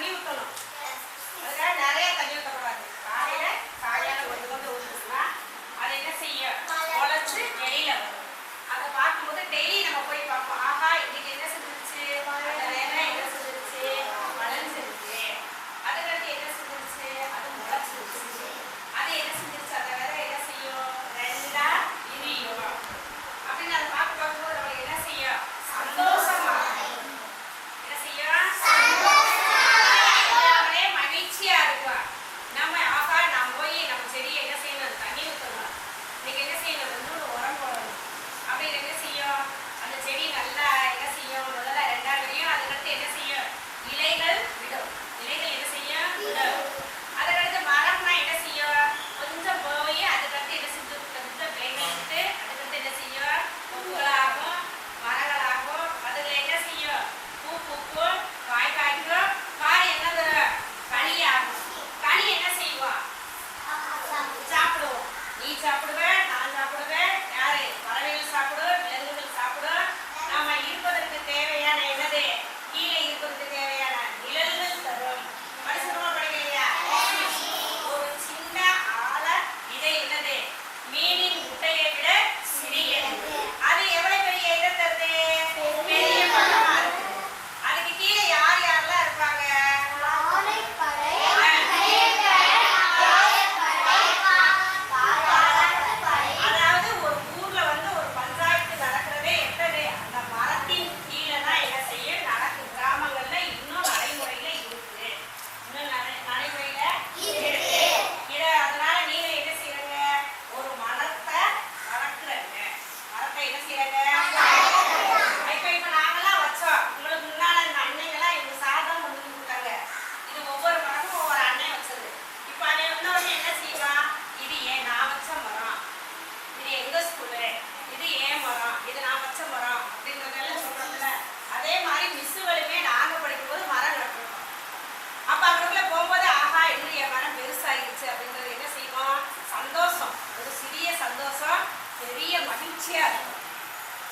தண்ணி ஊற்றலாம் அப்படிங்கிறது செய்யும் அந்த செடி நல்லா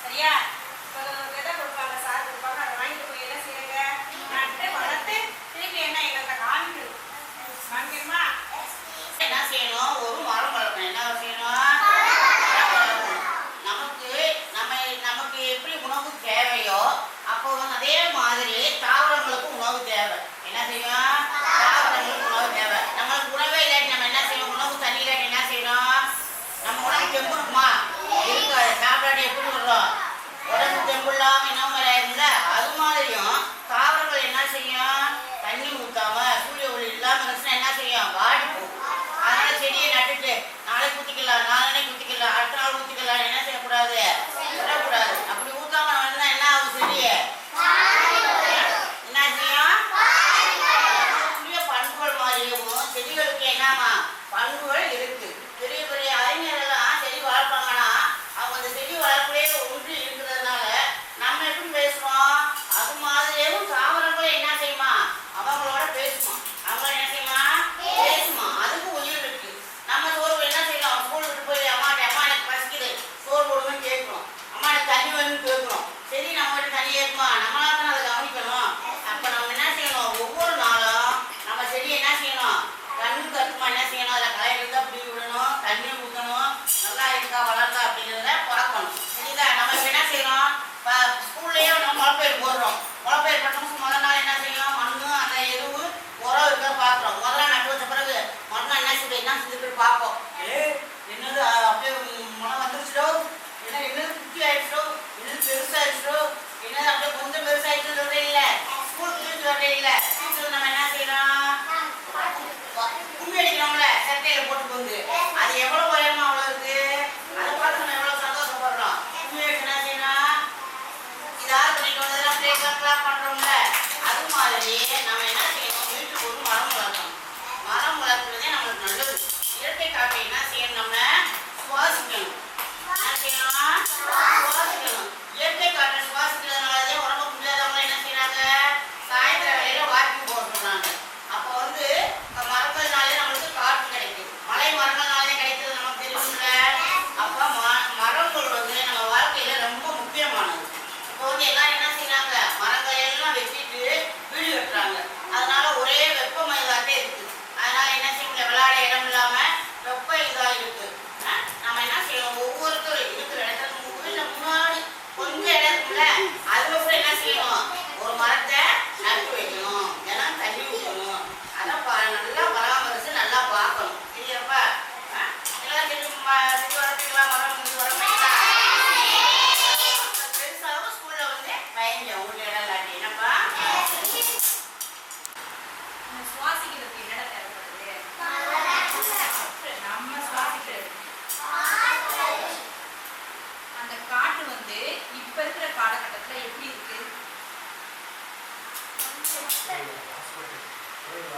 சரியா எல்லாம் பண்ணுறோம்ல அது மாதிரி நம்ம என்ன செய்யணும்? வீட்டுக்கு ஒரு மரம் வளர்க்கணும். மரம் வளர்க்குறதே நம்மளுக்கு நல்லது. இயற்கை காப்பி என்ன செய்யணும்? நம்ம சுவாசிக்கணும். என்ன செய்யணும் சுவாசிக்கணும். இயற்கை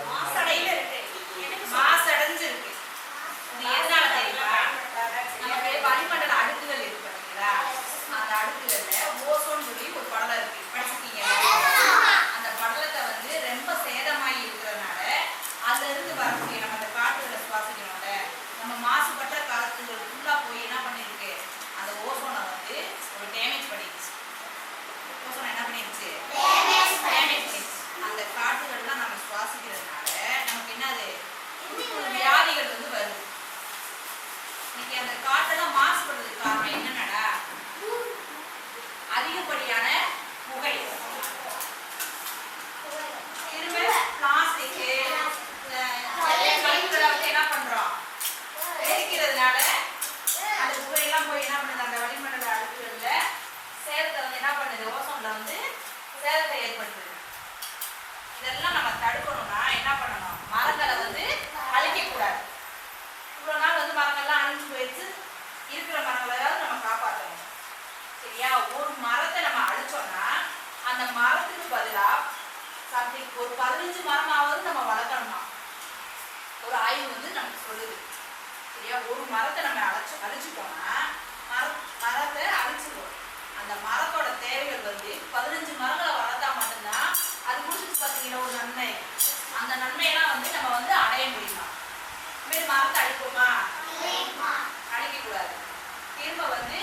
மாசடையில இருக்கு வளிமண்டல அடுக்குகள் இருக்கு அந்த அடுக்குகள்ல ஓசோன் சொல்லி ஒரு படலம் இருக்கு. படிச்சிருக்கீங்க? அந்த படலத்தை வந்து ரொம்ப சேதமாகி இருக்கிறதுனால அதுல இருந்து வரக்கூடிய நம்ம அந்த காற்றுகளை சுவாசிக்கணும்ல நம்ம மாசுபட்ட காற்றுகள் என்ன பண்ணுது ஓசோனில் வந்து சேதத்தை ஏற்படுத்துது. இதெல்லாம் நம்ம தடுக்கணும்னா என்ன பண்ணணும்? மரங்களை வந்து அழிக்கக்கூடாது. இவ்வளவு நாள் வந்து மரங்கள்லாம் அழிஞ்சு போயிடுச்சு. இருக்கிற மரங்களையாவது நம்ம காப்பாற்றணும். சரியா? ஒரு மரத்தை நம்ம அழிச்சோம்னா அந்த மரத்துக்கு பதிலா சம்திங் ஒரு பதினஞ்சு மரமாவது நம்ம வளர்க்கணுமா? ஒரு ஆய்வு வந்து நமக்கு சொல்லுது. சரியா? ஒரு மரத்தை நம்ம அழைச்சு அழிச்சுட்டோம்னா மர மரத்தை அழிச்சிடுவோம் அந்த மரத்தோட தேவைகள் வந்து பதினஞ்சு மரங்களை வளர்த்தா மட்டும்தான் அது குடிச்சிட்டு பார்த்தீங்கன்னா ஒரு நன்மை. அந்த நன்மையெல்லாம் வந்து நம்ம வந்து அடைய முடியுமா? மரத்தை அழிப்போமா? அழிக்கக்கூடாது. திரும்ப வந்து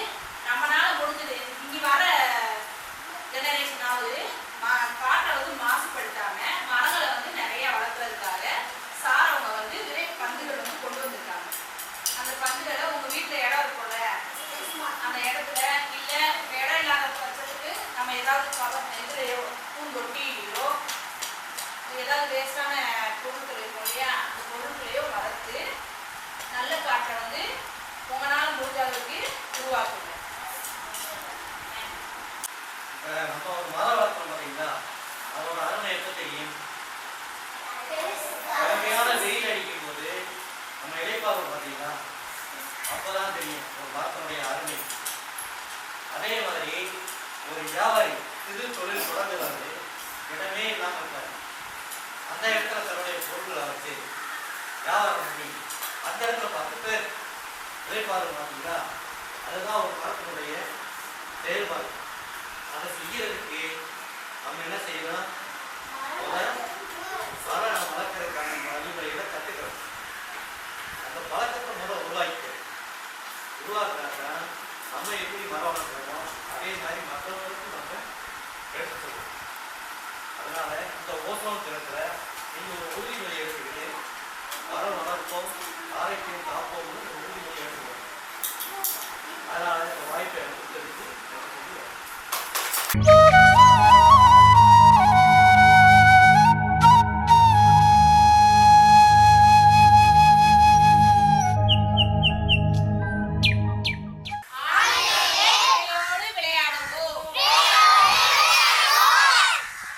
உங்களால் முடிஞ்ச அளவுக்கு உருவாக்குங்க. நம்ம ஒரு மரம் வளர்க்கணும் பார்த்தீங்களா அதோட அருமை எப்ப தெரியும்? கடுமையான வெயில் அடிக்கும் போது நம்ம இலைப்பாறும் பார்த்தீங்களா அப்போதான் தெரியும் ஒரு மரத்தினுடைய அருமை. அதே மாதிரி ஒரு வியாபாரி சிறு தொழில் தொடர்ந்து வந்து இடமே இல்லாமல் இருக்காரு. அந்த இடத்துல தன்னுடைய பொருள்களை வச்சு வியாபாரம் பண்ணி அந்த இடத்துல பத்து பேர் இலைப்பாறும் பார்த்தீங்களா அதுதான் ஒரு மரத்தினுடைய செயல்பாடு. அதை செய்யறதுக்கு நம்ம என்ன செய்யணும்? மரம் வளர்க்குறதுக்கான வழிமுறைகளை கற்றுக்கிறோம் அந்த பழக்கத்தை Música